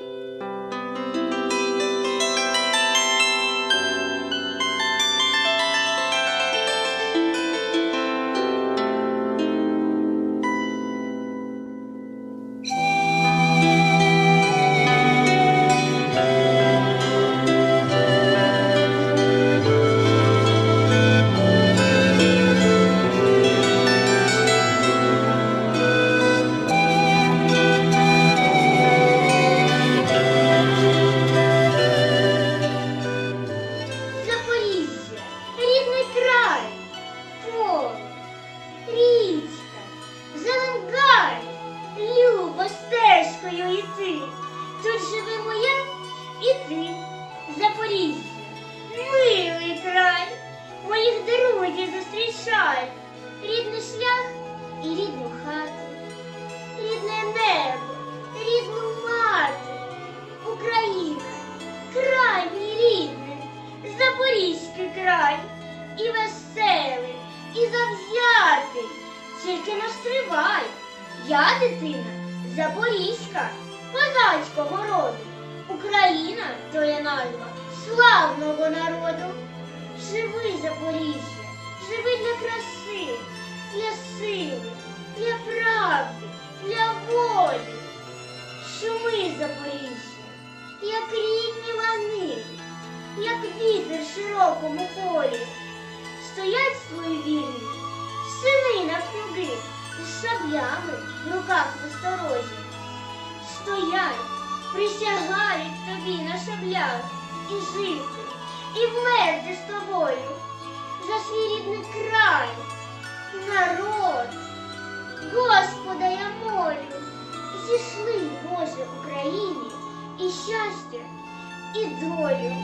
Запоріжжя, стежкою йти. Тут живемо я і ти, Запоріжжя, милий край, моїх друзів зустрічай, рідний шлях і рідну хату, рідне небо, рідну мати, Україна, край мій рідний, Запорізький край, і веселий, і завзятий, тільки не стривай, я дитина Запорізька, козацького роду, Україна то є назва славного народу. Живи, Запоріжжя, живи для краси, для сили, для правди, для волі. Шуми, Запоріжжя, як рідні лани, як вітер в широкому полі. Стоять свої вірні, сини навкруги, з шаблями в руках. Стоять, присягають тобі на шаблях і жити, і вмерти з тобою за свій рідний край, народ. Господа я молю, зійшли, Боже, Україні і щастя, і долю.